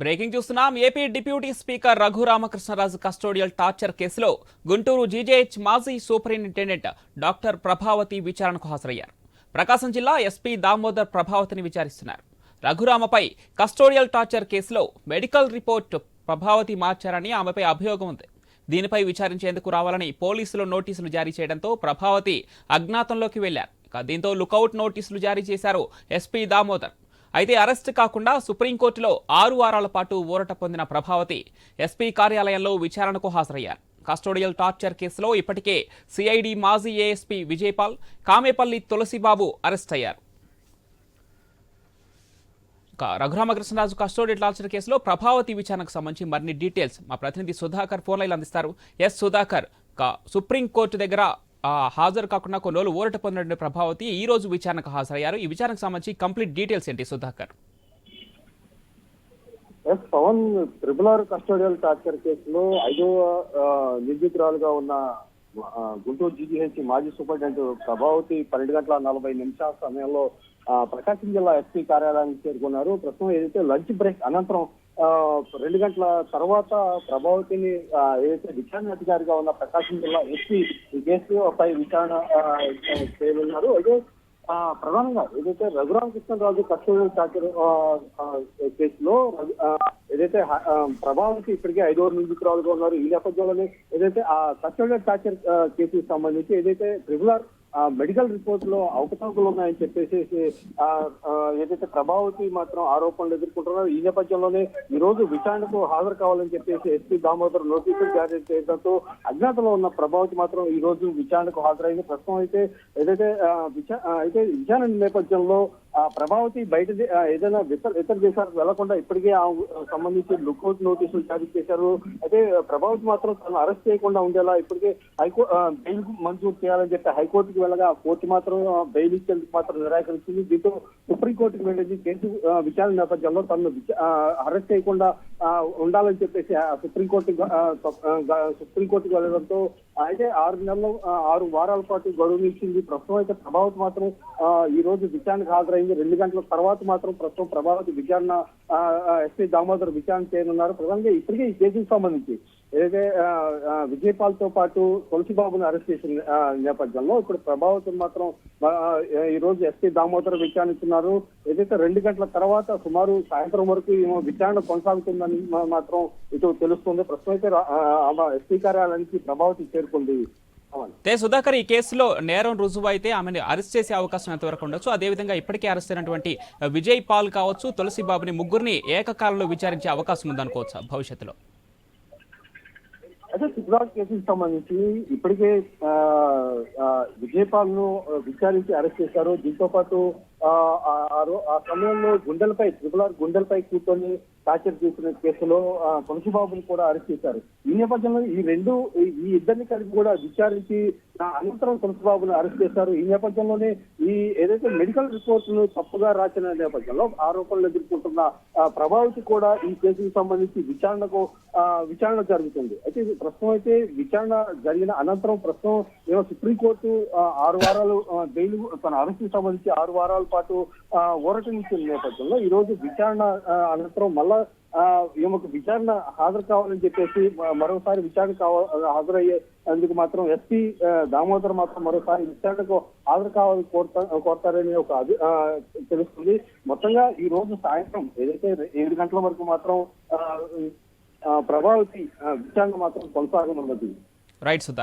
Breaking చూస్తున్నాం. AP deputy speaker Raghuramakrishnaraju custodial torture కేసులో Guntur GJH మాజీ సూపరింటెండెంట్ డాక్టర్ ప్రభావతి విచారణకు హాజరయ్యారు. ప్రకాశం జిల్లా ఎస్పీ దామోదర్ ప్రభావతిని విచారిస్తున్నారు. రఘురామపై కస్టోడియల్ టార్చర్ కేసులో మెడికల్ రిపోర్ట్ ప్రభావతి మార్చారని ఆమెపై అభియోగం ఉంది. దీనిపై విచారించేందుకు రావాలని పోలీసులు నోటీసులు జారీ చేయడంతో ప్రభావతి అజ్ఞాతంలోకి వెళ్ళారు దీంతో లుకౌట్ నోటీసులు జారీ చేశారు ఎస్పీ దామోదర్. అయితే అరెస్ట్ కాకుండా సుప్రీంకోర్టులో ఆరు వారాల పాటు ఊరట పొందిన ప్రభావతి ఎస్పీ కార్యాలయంలో విచారణకు హాజరయ్యారు. కస్టోడియల్ టార్చర్ కేసులో ఇప్పటికే సిఐడి మాజీ ఏఎస్పీ విజయపాల్ కామేపల్లి తులసిబాబు అరెస్ట్ అయ్యారు. ఇక రఘురామకృష్ణరాజు కస్టోడియల్ టార్చర్ కేసులో ప్రభావతి విచారణకు సంబంధించి మరిన్ని డీటెయిల్స్ మా ప్రతినిధి సుధాకర్ ఫోన్లైన్ అందిస్తారు. ఎస్ సుధాకర్ సుప్రీంకోర్టు దగ్గర హాజరు కాకుండా కొన్ని రోజులు ఊరట పొందిన ప్రభావతి ఈ రోజు విచారణకు హాజరయ్యారు. ఈ విచారణకు సంబంధించి కంప్లీట్ డీటెయిల్స్ ఏంటి Sudhakar? Yes Pavan triple R custodial torture కేసులో ఐదవ నిందితురాలుగా ఉన్న గుంటూరు జీజీహెచ్ మాజీ సూపరింటెండెంట్ ప్రభావతి పన్నెండు గంటల నలభై నిమిషాల సమయంలో ప్రకాశం జిల్లా ఎస్పీ కార్యాలయానికి చేరుకున్నారు. ప్రస్తుతం ఏదైతే లంచ్ బ్రేక్ అనంతరం రెండు గంటల తర్వాత ప్రభావతిని ఏదైతే విచారణ అధికారిగా ఉన్న ప్రకాశం జిల్లా ఎస్పీ ఈ కేసుపై విచారణ ఆ, చేయనున్నారు. అయితే ప్రధానంగా ఏదైతే రఘురామకృష్ణరాజు కస్టోడియల్ టార్చర్ కేసులో ఏదైతే ప్రభావతి ప్రభావంకి ఇప్పటికే ఐదుగురు నిందితురాలుగా ఉన్నారు ఈ నేపథ్యంలోనే ఏదైతే ఆ కస్టోడియల్ టార్చర్ ఆ, కేసుకి సంబంధించి ఏదైతే ట్రిబులర్ మెడికల్ రిపోర్ట్లో అవకతవకలు ఉన్నాయని చెప్పేసి ఏదైతే ప్రభావతి మాత్రం ఆరోపణలు ఎదుర్కొంటున్నారో ఈ నేపథ్యంలోనే ఈ రోజు విచారణకు హాజరు కావాలని చెప్పేసి ఎస్పీ దామోదర్ నోటీసులు జారీ చేయడంతో అజ్ఞాతంలో ఉన్న ప్రభావతి మాత్రం ఈ రోజు విచారణకు హాజరైంది. ప్రస్తుతం అయితే ఏదైతే విచా అయితే విచారణ నేపథ్యంలో ఆ ప్రభావతి బయట ఏదైనా ఇతర ఇతర దేశాలకు వెళ్ళకుండా ఇప్పటికే ఆ సంబంధించి లుక్అవుట్ నోటీసులు జారీ చేశారు. అయితే ప్రభావతి మాత్రం తను అరెస్ట్ చేయకుండా ఉండేలా ఇప్పటికే హైకోర్టు బెయిల్ మంజూరు చేయాలని చెప్పి హైకోర్టుకి వెళ్ళగా కోర్టు మాత్రం బెయిల్ ఇచ్చేందుకు మాత్రం నిరాకరించింది. దీంతో సుప్రీంకోర్టుకి వెళ్ళింది కేసు విచారణ నేపథ్యంలో తను అరెస్ట్ చేయకుండా ఉండాలని చెప్పేసి ఆ సుప్రీంకోర్టు సుప్రీంకోర్టుకి వెళ్ళడంతో అయితే ఆరు నెలలు ఆరు వారాల పాటు గడువు ఇచ్చింది ప్రస్తుతం అయితే ప్రభావతి మాత్రం ఈ రోజు విచారణకు హాజరైంది. రెండు గంటల తర్వాత మాత్రం ప్రస్తుతం ప్రభావతి విచారణ ఎస్పీ దామోదర్ విచారణ చేయనున్నారు. ప్రధానంగా ఇప్పటికే ఈ కేసుకు సంబంధించి ఏదైతే విజయపాల్తో పాటు తులసిబాబును అరెస్ట్ చేసిన ఆ, నేపథ్యంలో ఇప్పుడు ప్రభావితం మాత్రం ఈ రోజు ఎస్పీ దామోదర్ విచారించున్నారు ఏదైతే రెండు గంటల తర్వాత సుమారు సాయంత్రం వరకు ఏమో విచారణ కొనసాగుతుందని మాత్రం ఇటు తెలుస్తుంది. ప్రస్తుతం అయితే ఎస్పీ కార్యాలయానికి ప్రభావతి చేరుకుంది. అయితే సుధాకర్ ఈ కేసులో నేరం రుజువు అయితే ఆమెను అరెస్ట్ చేసే అవకాశం ఎంతవరకు ఉండొచ్చు? అదేవిధంగా ఇప్పటికే అరెస్ట్ అయినటువంటి విజయ్ పాల్ కావచ్చు తులసి బాబుని ముగ్గురిని ఏకకాలంలో విచారించే అవకాశం ఉందనుకోవచ్చు భవిష్యత్తులో? అదే సిద్ధార్థ్ కేసుకు సంబంధించి ఇప్పటికే ఆ, విజయపాల్ను విచారించి అరెస్ట్ చేశారు. దీంతో పాటు ఆ, ఆ సమయంలో గుండెలపై త్రిపుల్ ఆర్ గుండెలపై కూర్చొని టార్చర్ చేసిన కేసులో ఆ, తులసిబాబుని కూడా అరెస్ట్ చేశారు. ఈ నేపథ్యంలో ఈ రెండు ఈ- ఇద్దరిని కలిపి కూడా విచారించి అనంతరం తులసిబాబుని అరెస్ట్ చేశారు. ఈ నేపథ్యంలోనే ఈ ఏదైతే మెడికల్ రిపోర్ట్ను తప్పుగా రాసిన నేపథ్యంలో ఆరోపణలు ఎదుర్కొంటున్న ప్రభావితి కూడా ఈ కేసుకు సంబంధించి విచారణకు ఆ, విచారణ జరుగుతుంది. అయితే ఇది ప్రస్తుతం అయితే విచారణ జరిగిన అనంతరం ప్రస్తుతం ఏమో సుప్రీంకోర్టు ఆరు వారాలు బెయిల్ తన అరెస్టు సంబంధించి ఆరు వారాల పాటు ఊరటనిచ్చిన నేపథ్యంలో ఈ రోజు విచారణ అనంతరం మళ్ళా ఆ, ఈమెకు విచారణ హాజరు కావాలని చెప్పేసి మరోసారి విచారణ కావ హాజరయ్యే అందుకు మాత్రం ఎస్పీ దామోదర్ మాత్రం మరోసారి విచారణకు హాజరు కావాలని కోరుతా కోరతారని ఒక అభి తెలుస్తుంది. మొత్తంగా ఈ రోజు సాయంత్రం ఏదైతే ఏడు గంటల వరకు మాత్రం ప్రభావితి విచారణ మాత్రం కొనసాగనున్నది. రైట్ సుధాకర్.